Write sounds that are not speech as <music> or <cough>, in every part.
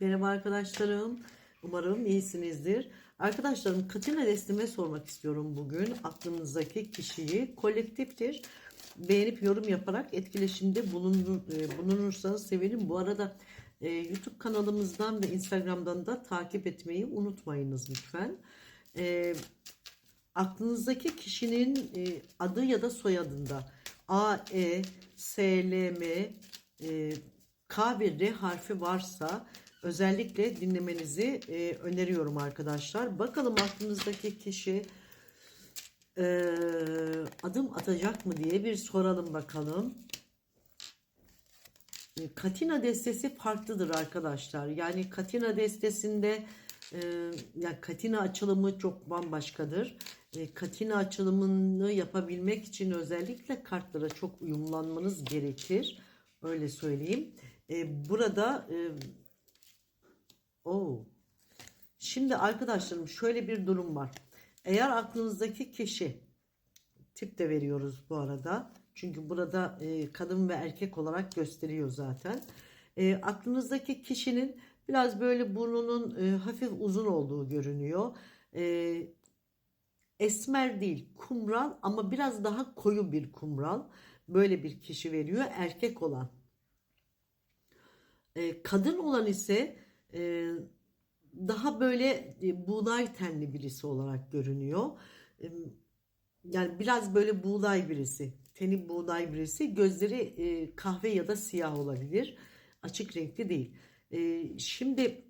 Merhaba arkadaşlarım. Umarım iyisinizdir. Arkadaşlarım Katina desteme sormak istiyorum bugün. Aklınızdaki kişiyi kolektiftir. Beğenip yorum yaparak etkileşimde e, bulunursanız sevinirim. Bu arada e, YouTube kanalımızdan ve Instagram'dan da takip etmeyi unutmayınız lütfen. E, aklınızdaki kişinin e, adı ya da soyadında A, E, S, L, M, e, K ve R harfi varsa özellikle dinlemenizi e, öneriyorum arkadaşlar. Bakalım aklınızdaki kişi e, adım atacak mı diye bir soralım bakalım. E, Katina destesi farklıdır arkadaşlar. Yani Katina destesinde e, yani Katina açılımı çok bambaşkadır. E, Katina açılımını yapabilmek için özellikle kartlara çok uyumlanmanız gerekir. Öyle söyleyeyim. E, burada e, Oo. Şimdi arkadaşlarım şöyle bir durum var. Eğer aklınızdaki kişi tip de veriyoruz bu arada. Çünkü burada e, kadın ve erkek olarak gösteriyor zaten. E, aklınızdaki kişinin biraz böyle burnunun e, hafif uzun olduğu görünüyor. E, esmer değil, kumral ama biraz daha koyu bir kumral. Böyle bir kişi veriyor erkek olan. E, kadın olan ise e, daha böyle e, buğday tenli birisi olarak görünüyor. E, yani biraz böyle buğday birisi, teni buğday birisi, gözleri e, kahve ya da siyah olabilir. Açık renkli değil. E, şimdi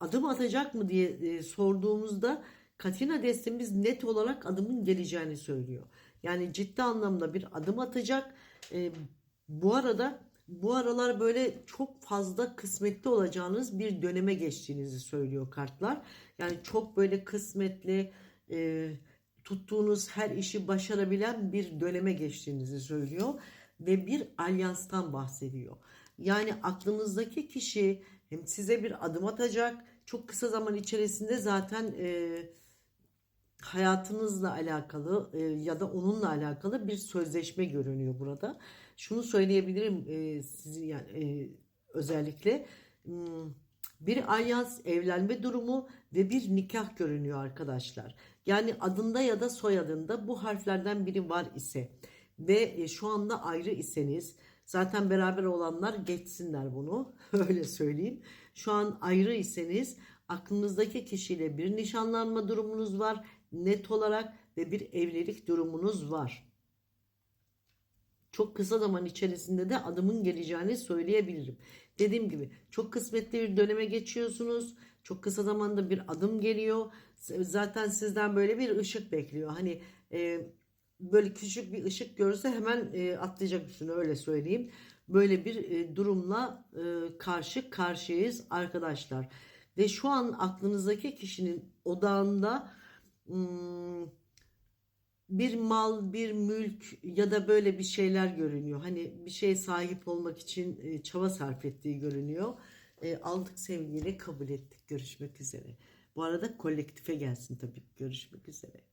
adım atacak mı diye e, sorduğumuzda Katina destemiz net olarak adımın geleceğini söylüyor. Yani ciddi anlamda bir adım atacak. E, bu arada bu aralar böyle çok fazla kısmetli olacağınız bir döneme geçtiğinizi söylüyor kartlar. Yani çok böyle kısmetli e, tuttuğunuz her işi başarabilen bir döneme geçtiğinizi söylüyor. Ve bir alyanstan bahsediyor. Yani aklınızdaki kişi hem size bir adım atacak çok kısa zaman içerisinde zaten e, hayatınızla alakalı e, ya da onunla alakalı bir sözleşme görünüyor burada. Şunu söyleyebilirim e, sizi yani e, özellikle hmm, bir alyans evlenme durumu ve bir nikah görünüyor arkadaşlar. Yani adında ya da soyadında bu harflerden biri var ise ve e, şu anda ayrı iseniz zaten beraber olanlar geçsinler bunu <laughs> öyle söyleyeyim. Şu an ayrı iseniz aklınızdaki kişiyle bir nişanlanma durumunuz var net olarak ve bir evlilik durumunuz var. Çok kısa zaman içerisinde de adımın geleceğini söyleyebilirim. Dediğim gibi çok kısmetli bir döneme geçiyorsunuz. Çok kısa zamanda bir adım geliyor. Zaten sizden böyle bir ışık bekliyor. Hani e, böyle küçük bir ışık görürse hemen e, atlayacak üstüne öyle söyleyeyim. Böyle bir e, durumla e, karşı karşıyayız arkadaşlar. Ve şu an aklınızdaki kişinin odağında bir mal, bir mülk ya da böyle bir şeyler görünüyor. Hani bir şeye sahip olmak için e, çaba sarf ettiği görünüyor. E, aldık sevgiyle kabul ettik. Görüşmek üzere. Bu arada kolektife gelsin tabii. Görüşmek üzere.